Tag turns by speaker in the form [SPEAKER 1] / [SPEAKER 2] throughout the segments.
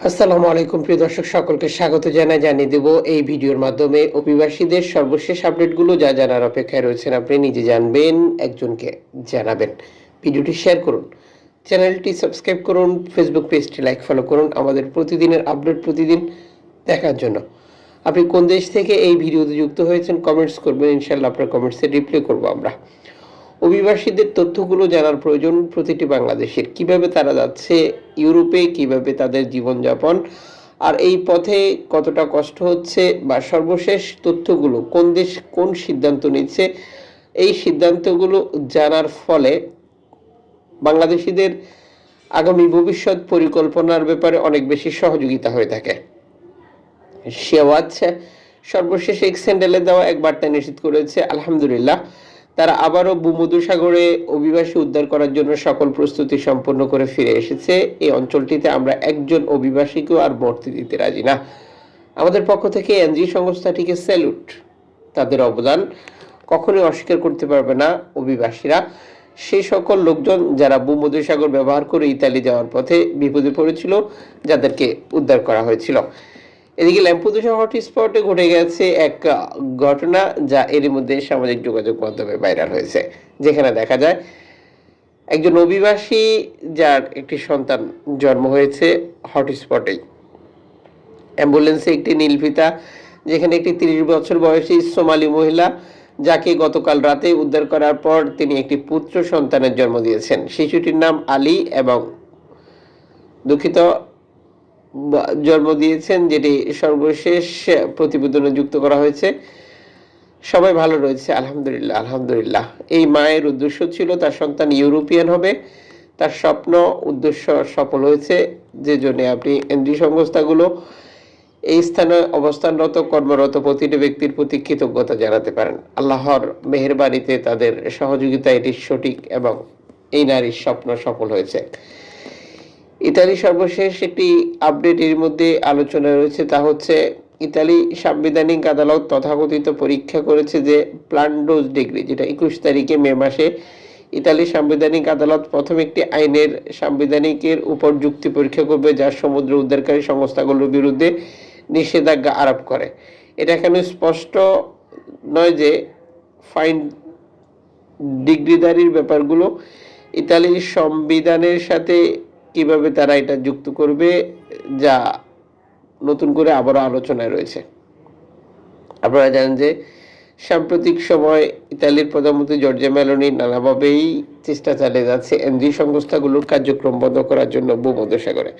[SPEAKER 1] আসসালামু আলাইকুম, প্রিয় দর্শক, সকলকে স্বাগত জানাই, জানিয়ে দেব এই ভিডিওর মাধ্যমে। অভিবাসীদের সর্বশেষ আপডেটগুলো, যা জানার অপেক্ষায় রয়েছেন আপনি, নিজে জানবেন, একজনকে জানাবেন। ভিডিওটি শেয়ার করুন, চ্যানেলটি সাবস্ক্রাইব করুন, ফেসবুক পেজটি লাইক, ফলো করুন, আমাদের প্রতিদিনের আপডেট প্রতিদিন দেখার জন্য। আপনি কোন দেশ থেকে এই ভিডিওতে যুক্ত হয়েছেন, কমেন্টস করবেন ইনশাল্লাহ আপনার কমেন্টসে রিপ্লাই করব আমরা। অভিবাসীদের তথ্যগুলো জানার প্রয়োজন প্রতিটি বাংলাদেশের। কীভাবে তারা যাচ্ছে ইউরোপে, কীভাবে তাদের জীবনযাপন, আর এই পথে কতটা কষ্ট হচ্ছে বা সর্বশেষ তথ্যগুলো কোন দেশ কোন সিদ্ধান্ত নিচ্ছে, এই সিদ্ধান্তগুলো জানার ফলে বাংলাদেশিদের আগামী ভবিষ্যৎ পরিকল্পনার ব্যাপারে অনেক বেশি সহযোগিতা হয়ে থাকে। শেওয়াজ সর্বশেষ এক স্যান্ডেলে দেওয়া এক বার্তা নিশ্চিত করেছে, আলহামদুলিল্লাহ। তারা আবারও ভূমধুসাগরে অভিবাসী উদ্ধার করার জন্য সকল প্রস্তুতি সম্পন্ন করে ফিরে এসেছে। এই অঞ্চলটিতে আমরা একজন অভিবাসীকেও আর ভর্তি দিতে রাজি না। আমাদের পক্ষ থেকে এনজি সংস্থাটিকে স্যালুট। তাদের অবদান কখনোই অস্বীকার করতে পারবে না অভিবাসীরা। সেই সকল লোকজন যারা ভূমধ্যসাগর ব্যবহার করে ইতালি যাওয়ার পথে বিপদে পড়েছিল, যাদেরকে উদ্ধার করা হয়েছিল। এদিকে ল্যাম্পুদুসা হটস্পটে ঘটে গেছে এক ঘটনা যা এরই মধ্যে সামাজিক যোগাযোগ মাধ্যমে ভাইরাল হয়েছে। যেখানে দেখা যায়, একজন অভিবাসী যার একটি সন্তান জন্ম হয়েছে হটস্পটেই। অ্যাম্বুলেন্সে একটি নীলফিতা, যেখানে একটি তিরিশ বছর বয়সী সোমালি মহিলা, যাকে গতকাল রাতে উদ্ধার করার পর তিনি একটি পুত্র সন্তানের জন্ম দিয়েছেন। শিশুটির নাম আলী এবং দুঃখিত জন্ম দিয়েছেন, যেটি সর্বশেষ প্রতিবেদনে যুক্ত করা হয়েছে। সবাই ভালো রয়েছে, আলহামদুলিল্লাহ আলহামদুলিল্লাহ। এই মায়ের উদ্দেশ্য ছিল তার সন্তান ইউরোপিয়ান হবে। তার স্বপ্ন, উদ্দেশ্য সফল হয়েছে। যে জন্য আপনি এনজি সংস্থাগুলো এই স্থানে অবস্থানরত, কর্মরত প্রতিটি ব্যক্তির প্রতি কৃতজ্ঞতা জানাতে পারেন। আল্লাহর মেহেরবানিতে তাদের সহযোগিতা এটি সঠিক এবং এই নারীর স্বপ্ন সফল হয়েছে। ইতালি সর্বশেষ একটি আপডেট এর মধ্যে আলোচনা রয়েছে, তা হচ্ছে ইতালি সাংবিধানিক আদালত তথাকথিত পরীক্ষা করেছে যে প্লান্ডোজ ডিগ্রি যেটা একুশ তারিখে মে মাসে ইতালি সাংবিধানিক আদালত প্রথম একটি আইনের সাংবিধানিকের উপর যুক্তি পরীক্ষা করবে, যা সমুদ্র উদ্ধারকারী সংস্থাগুলোর বিরুদ্ধে নিষেধাজ্ঞা আরোপ করে। এটা এখানে স্পষ্ট নয় যে ফাইন ডিগ্রিধারীর ব্যাপারগুলো ইতালির সংবিধানের সাথে কীভাবে তারা এটা যুক্ত করবে, যা নতুন করে আবারও আলোচনায় রয়েছে। আপনারা জানেন যে, সাম্প্রতিক সময় ইতালির প্রধানমন্ত্রী জর্জে মেলোনি নানাভাবেই চেষ্টা চালিয়ে যাচ্ছে এনজি সংস্থাগুলোর কার্যক্রম বন্ধ করার জন্য ভূমধ্যসাগরে।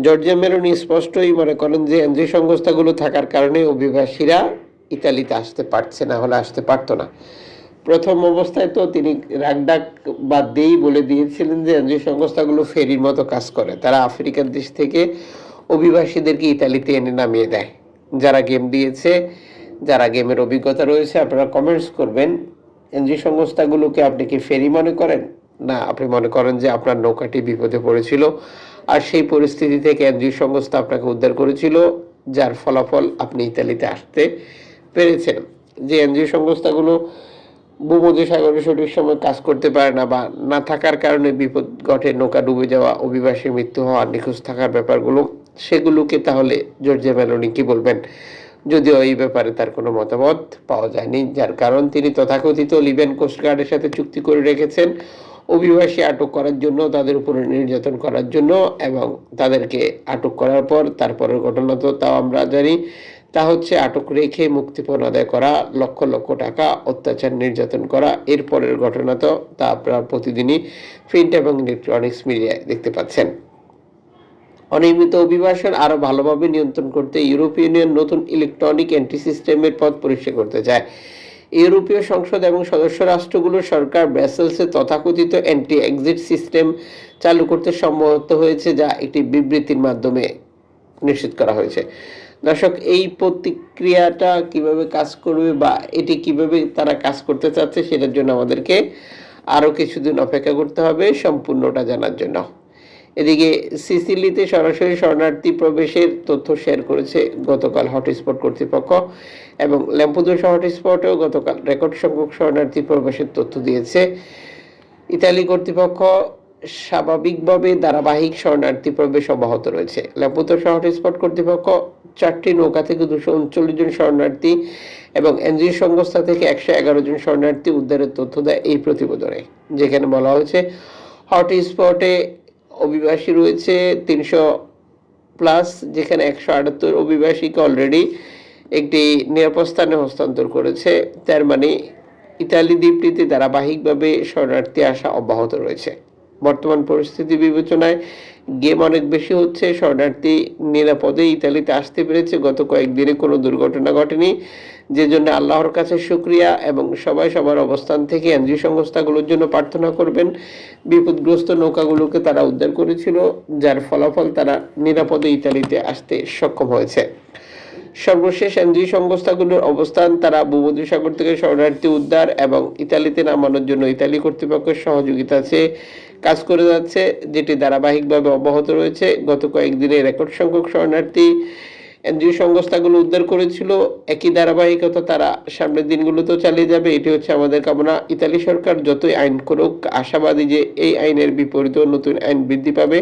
[SPEAKER 1] জর্জে মেলোনি স্পষ্টই মনে করেন যে, এনজি সংস্থাগুলো থাকার কারণে অভিবাসীরা ইতালিতে আসতে পারছে না হলে আসতে পারতো না। প্রথম অবস্থায় তো তিনি রাগডাক বাদ দিয়েই বলে দিয়েছিলেন যে এনজিও সংস্থাগুলো ফেরির মতো কাজ করে। তারা আফ্রিকার দেশ থেকে অভিবাসীদেরকে ইতালিতে এনে নামিয়ে দেয়। যারা গেম দিয়েছে, যারা গেমের অভিজ্ঞতা রয়েছে, আপনারা কমেন্টস করবেন, এনজিও সংস্থাগুলোকে আপনি কি ফেরি মনে করেন? না, আপনি মনে করেন যে আপনার নৌকাটি বিপদে পড়েছিল আর সেই পরিস্থিতি থেকে এনজিও সংস্থা আপনাকে উদ্ধার করেছিল, যার ফলাফল আপনি ইতালিতে আসতে পেরেছেন। যে এনজিও সংস্থাগুলো ভূমধ্যসাগরে সঠিক সময় কাজ করতে পারে না বা না থাকার কারণে বিপদ ঘটে, নৌকা ডুবে যাওয়া অভিবাসী মৃত্যু হওয়া, নিখোঁজ থাকার ব্যাপারগুলো, সেগুলোকে তাহলে জর্জিয়া মেলোনি কি বলবেন? যদিও এই ব্যাপারে তার কোনো মতামত পাওয়া যায়নি, যার কারণ তিনি তথাকথিত লিবিয়ান কোস্টগার্ডের সাথে চুক্তি করে রেখেছেন। অভিবাসী আটক করার জন্য, তাদের উপরে নির্যাতন করার জন্য এবং তাদেরকে আটক করার পর তারপরের ঘটনা তো তাও আমরা জানি তা হচ্ছে আটক রেখে মুক্তিপণ আদায় করা, লক্ষ লক্ষ টাকা অত্যাচার নির্যাতন করা, এরপরের ঘটনা তো তা আপনারা প্রতিদিনই প্রিন্ট এবং ইলেকট্রনিক্স মিডিয়ায় দেখতে পাচ্ছেন। অনিয়মিত অভিবাসন আরও ভালোভাবে নিয়ন্ত্রণ করতে ইউরোপীয় ইউনিয়ন নতুন ইলেকট্রনিক এন্ট্রি সিস্টেমের পথ পরিষ্কার করতে চায়। ইউরোপীয় সংসদ এবং সদস্য রাষ্ট্রগুলোর সরকার ব্রাসেলসে তথাকথিত অ্যান্টি এক্সিট সিস্টেম চালু করতে সম্মত হয়েছে, যা একটি বিবৃতির মাধ্যমে নিশ্চিত করা হয়েছে। দর্শক, এই প্রতিক্রিয়াটা কীভাবে কাজ করবে বা এটি কীভাবে তারা কাজ করতে চাচ্ছে সেটার জন্য আমাদেরকে আরও কিছুদিন অপেক্ষা করতে হবে সম্পূর্ণটা জানার জন্য। এদিকে সিসিলিতে সরাসরি শরণার্থী প্রবেশের তথ্য শেয়ার করেছে গতকাল হটস্পট কর্তৃপক্ষ এবং ল্যাম্পুদোসা হটস্পটেও গতকাল রেকর্ড সংখ্যক শরণার্থী প্রবেশের তথ্য দিয়েছে। ইতালি কর্তৃপক্ষ স্বাভাবিকভাবে ধারাবাহিক শরণার্থী প্রবেশ অব্যাহত রয়েছে। লেপুতো শহর স্পট কর্তৃপক্ষ চারটি নৌকা থেকে দুশো উনচল্লিশ জন শরণার্থী এবং এনজিও সংস্থা থেকে একশো এগারো জন শরণার্থী উদ্ধারের তথ্য দেয় এই প্রতিবেদনে। যেখানে বলা হয়েছে হট স্পটে অভিবাসী রয়েছে তিনশো প্লাস, যেখানে একশো আটাত্তর অভিবাসীকে অলরেডি একটি নিরাপদ স্থানে হস্তান্তর করেছে। তার মানে ইতালি দ্বীপটিতে ধারাবাহিকভাবে শরণার্থী আসা অব্যাহত রয়েছে। বর্তমান পরিস্থিতি বিবেচনায় গেম অনেক বেশি হচ্ছে, শরণার্থী নিরাপদে ইতালিতে আসতে পেরেছে। গত কয়েকদিনে কোনো দুর্ঘটনা ঘটেনি, যে জন্য আল্লাহর কাছে শুক্রিয়া এবং সবাই সবার অবস্থান থেকে এনজিও সংস্থাগুলোর জন্য প্রার্থনা করবেন। বিপদগ্রস্ত নৌকাগুলোকে তারা উদ্ধার করেছিল, যার ফলাফল তারা নিরাপদে ইতালিতে আসতে সক্ষম হয়েছে। সর্বশেষ এনজিও সংস্থাগুলোর অবস্থান তারা ভূমধ্যসাগর থেকে শরণার্থী উদ্ধার এবং ইতালিতে নামানোর জন্য ইতালি কর্তৃপক্ষের সহযোগিতা কাজ করে যাচ্ছে, যেটি ধারাবাহিকভাবে অব্যাহত রয়েছে। গত কয়েকদিনে রেকর্ড সংখ্যক শরণার্থী এনজিও সংস্থাগুলো উদ্ধার করেছিল। একই ধারাবাহিকতা তারা সামনের দিনগুলোতেও চালিয়ে যাবে। এটি হচ্ছে আমাদের কামনা। ইতালি সরকার যতই আইন করুক, আশাবাদী যে এই আইনের বিপরীতেও নতুন আইন বৃদ্ধি পাবে।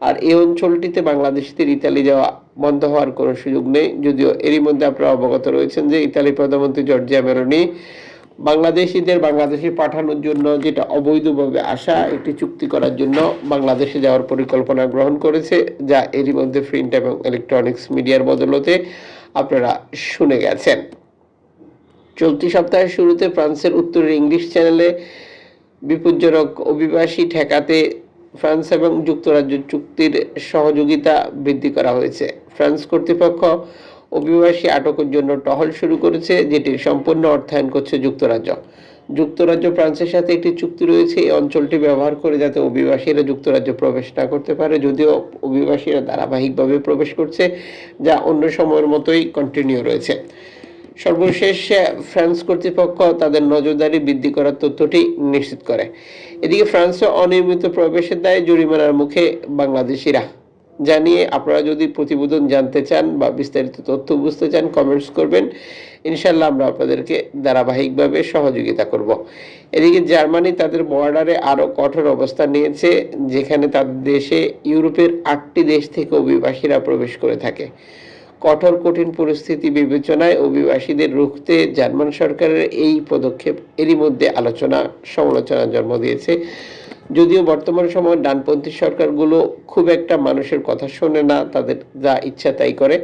[SPEAKER 1] আর এই অঞ্চলটিতে বাংলাদেশিদের ইতালি যাওয়া বন্ধ হওয়ার কোনো সুযোগ নেই। যদিও এরই মধ্যে আপনারা অবগত রয়েছেন যে ইতালি প্রধানমন্ত্রী জর্জিয়া মেরোনি বাংলাদেশিদের বাংলাদেশে পাঠানোর জন্য যেটা অবৈধভাবে আসা, একটি চুক্তি করার জন্য বাংলাদেশে যাওয়ার পরিকল্পনা গ্রহণ করেছে, যা এরই মধ্যে প্রিন্ট এবং ইলেকট্রনিক্স মিডিয়ার বদলতে আপনারা শুনে গেছেন। চলতি সপ্তাহের শুরুতে ফ্রান্সের উত্তরের ইংলিশ চ্যানেলে বিপজ্জনক অভিবাসী ঠেকাতে ফ্রান্স এবং যুক্তরাজ্য চুক্তির সহযোগিতা বৃদ্ধি করা হয়েছে। ফ্রান্স কর্তৃপক্ষ অভিবাসী আটকের জন্য টহল শুরু করেছে যেটির সম্পূর্ণ অর্থায়ন করছে যুক্তরাজ্য। যুক্তরাজ্য, ফ্রান্সের সাথে একটি চুক্তি রয়েছে, এই অঞ্চলটি ব্যবহার করে যাতে অভিবাসীরা যুক্তরাজ্য প্রবেশ না করতে পারে, যদিও অভিবাসীরা ধারাবাহিকভাবে প্রবেশ করছে, যা অন্য সময়ের মতোই কন্টিনিউ রয়েছে। সর্বশেষ ফ্রান্স কর্তৃপক্ষ তাদের নজরদারি বৃদ্ধি করার তথ্যটি নিশ্চিত করে। এদিকে ফ্রান্সে অনিয়মিত প্রবেশের দায়ে জরিমানার মুখে বাংলাদেশিরা। জানিয়ে আপনারা যদি প্রতিবেদন জানতে চান বা বিস্তারিত তথ্য বুঝতে চান কমেন্টস করবেন। ইনশাল্লাহ আমরা আপনাদেরকে ধারাবাহিকভাবে সহযোগিতা করব। এদিকে জার্মানি তাদের বর্ডারে আরও কঠোর অবস্থান নিয়েছে, যেখানে তাদের দেশে ইউরোপের আটটি দেশ থেকে অভিবাসীরা প্রবেশ করে থাকে। কঠোর, কঠিন পরিস্থিতি বিবেচনায় অভিবাসীদের রুখতে জার্মান সরকারের এই পদক্ষেপ এরই মধ্যে আলোচনা সমালোচনা জন্ম দিয়েছে। যদিও বর্তমান সময়ে ডানপন্থী সরকারগুলো খুব একটা মানুষের কথা শোনে না, তাদের যা ইচ্ছা তাই করে,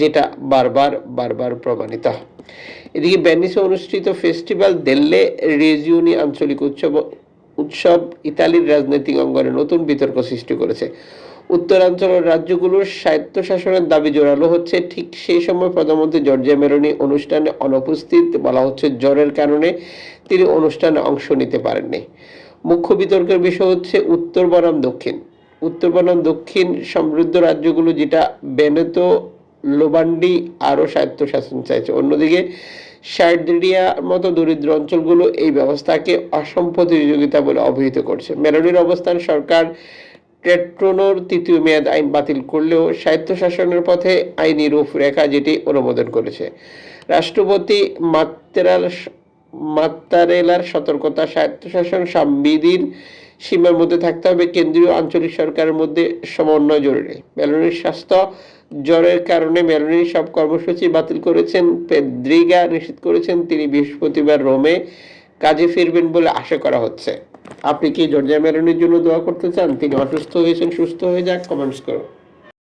[SPEAKER 1] যেটা বারবার বারবার প্রমাণিত। এদিকে ভ্যানিসে অনুষ্ঠিত ফেস্টিভ্যাল দেল্লে রেজিউনি আঞ্চলিক উৎসব উৎসব ইতালির রাজনৈতিক অঙ্গনে নতুন বিতর্ক সৃষ্টি করেছে। উত্তরাঞ্চলের রাজ্যগুলোর স্বায়ত্তশাসনের দাবি জোরালো হচ্ছে। ঠিক সেই সময় প্রধানমন্ত্রী জর্জিয়া মেরোনি অনুষ্ঠানে অনুপস্থিত বলা হচ্ছে, জ্বরের কারণে তিনি অনুষ্ঠানে অংশ নিতে পারেননি। মুখ্য বিতর্কের বিষয় হচ্ছে উত্তর বনাম দক্ষিণ। উত্তর বনাম দক্ষিণ সমৃদ্ধ রাজ্যগুলো যেটা বেনেতো, লোবান্ডি আরও স্বায়ত্তশাসন চাইছে। অন্যদিকে সার্ডিরিয়ার মতো দরিদ্র অঞ্চলগুলো এই ব্যবস্থাকে অসম প্রতিযোগিতা বলে অভিহিত করছে। মেরোনির অবস্থান সরকার টেট্রোনোর তৃতীয় মেয়াদ আইন বাতিল করলেও স্বায়ত্তশাসনের পথে আইনি রূপরেখা যেটি অনুমোদন করেছে। রাষ্ট্রপতি মাত্রাল মাত্তারেলার সতর্কতা, স্বায়ত্তশাসন সংবিধির সীমার মধ্যে থাকতে হবে। কেন্দ্রীয় আঞ্চলিক সরকারের মধ্যে সমন্বয় জরুরি। মেলনির স্বাস্থ্য জ্বরের কারণে মেলনির সব কর্মসূচি বাতিল করেছেন পেদ্রিগা। নিশ্চিত করেছেন তিনি বৃহস্পতিবার রোমে কাজে ফিরবেন বলে আশা করা হচ্ছে। আপনি কি জর্জিয়া ম্যারনের জন্য দোয়া করতে চান? তিনি অসুস্থ হয়েছেন, সুস্থ হয়ে যাক কমেন্টস করুন